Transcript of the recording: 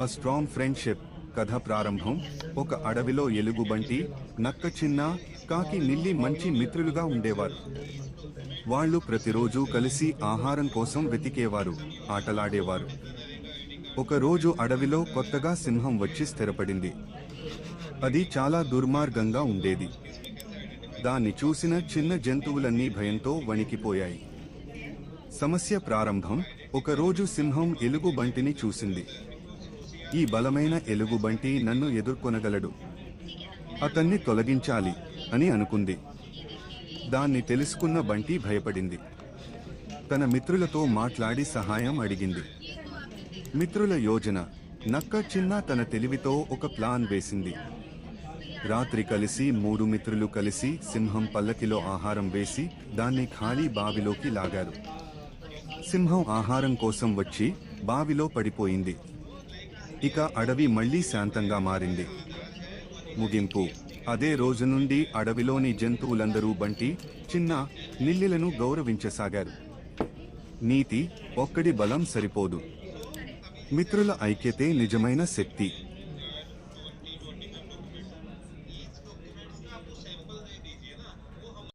A strong friendship కథ ప్రారంభం ఒక అడవిలో ఎలుగుబంటి నక్క చిన్న కాకి నిల్లి మంచి మిత్రులుగా ఉండేవారు. వాళ్ళు ప్రతిరోజు కలిసి ఆహారం కోసం వెతికేవారు ఆటలాడేవారు. ఒకరోజు అడవిలో కొత్తగా సింహం వచ్చి స్థిరపడింది. అది చాలా దుర్మార్గంగా ఉండేది. దాన్ని చూసిన చిన్న జంతువులన్నీ భయంతో వణికిపోయాయి. సమస్య ప్రారంభం ఒకరోజు సింహం ఎలుగు బంటిని చూసింది. ఈ బలమైన ఎలుగుబంటి నన్ను ఎదుర్కొనగలడు. అతన్ని తొలగించాలి అని అనుకుంది. దాన్ని తెలుసుకున్న బంటి భయపడింది. తన మిత్రులతో మాట్లాడి సహాయం అడిగింది. మిత్రుల యోజన నక్క చిన్న తన తెలివితో ఒక ప్లాన్ వేసింది. రాత్రి కలిసి మూడు మిత్రులు కలిసి సింహం పల్లకిలో ఆహారం వేసి దాన్ని ఖాళీ బావిలోకి లాగారు. సింహం ఆహారం కోసం వచ్చి బావిలో పడిపోయింది. ఇక అడవి మళ్ళీ శాంతంగా మారింది. ముగింపు. అదే రోజు నుండి అడవిలోని జంతువులందరూ బంటి చిన్న నిల్లిలను గౌరవించసాగారు. నీతి ఒక్కడి బలం సరిపోదు. మిత్రుల ఐక్యతే నిజమైన శక్తి.